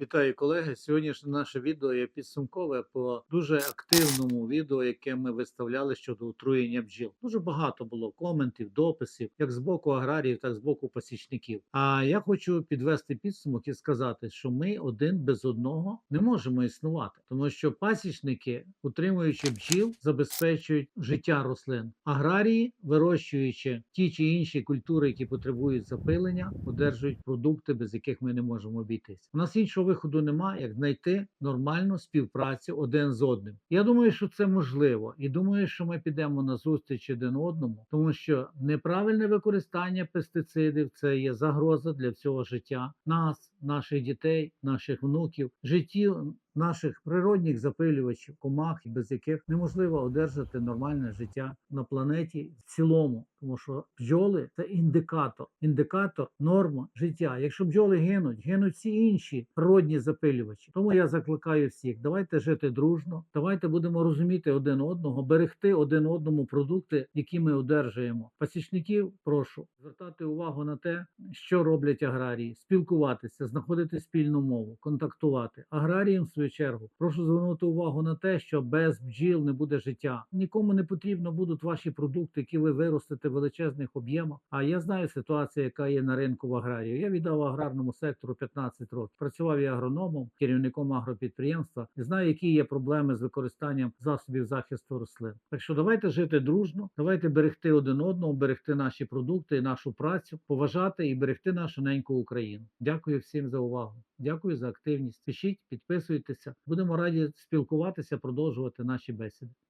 Вітаю колеги. Сьогоднішнє наше відео є підсумкове по дуже активному відео, яке ми виставляли щодо отруєння бджіл. Дуже багато було коментів, дописів, як з боку аграріїв, так і з боку пасічників. А я хочу підвести підсумок і сказати, що ми один без одного не можемо існувати, тому що пасічники, утримуючи бджіл, забезпечують життя рослин. Аграрії, вирощуючи ті чи інші культури, які потребують запилення, одержують продукти, без яких ми не можемо обійтись. У нас іншого виходу немає, як знайти нормальну співпрацю один з одним. Я думаю, що це можливо, і думаю, що ми підемо на зустріч один одному, тому що неправильне використання пестицидів це є загроза для всього життя нас, наших дітей, наших внуків, життів наших природних запилювачів, комах, без яких неможливо одержати нормальне життя на планеті в цілому, тому що бджоли це індикатор, індикатор норма життя. Якщо бджоли гинуть, гинуть всі інші природні запилювачі. Тому я закликаю всіх: давайте жити дружно, давайте будемо розуміти один одного, берегти один одному продукти, які ми одержуємо. Пасічників прошу звертати увагу на те, що роблять аграрії, спілкуватися, знаходити спільну мову, контактувати. Аграріям в свою чергу прошу звернути увагу на те, що без бджіл не буде життя. Нікому не потрібно будуть ваші продукти, які ви виростете в величезних об'ємах. А я знаю ситуацію, яка є на ринку в аграрії. Я віддав аграрному сектору 15 років. Працював і агрономом, керівником агропідприємства. І знаю, які є проблеми з використанням засобів захисту рослин. Так що давайте жити дружно, давайте берегти один одного, берегти наші продукти, нашу працю, поважати і берегти нашу неньку Україну. Дякую всім за увагу. Дякую за активність. Пишіть, підписуйтеся. Будемо раді спілкуватися, продовжувати наші бесіди.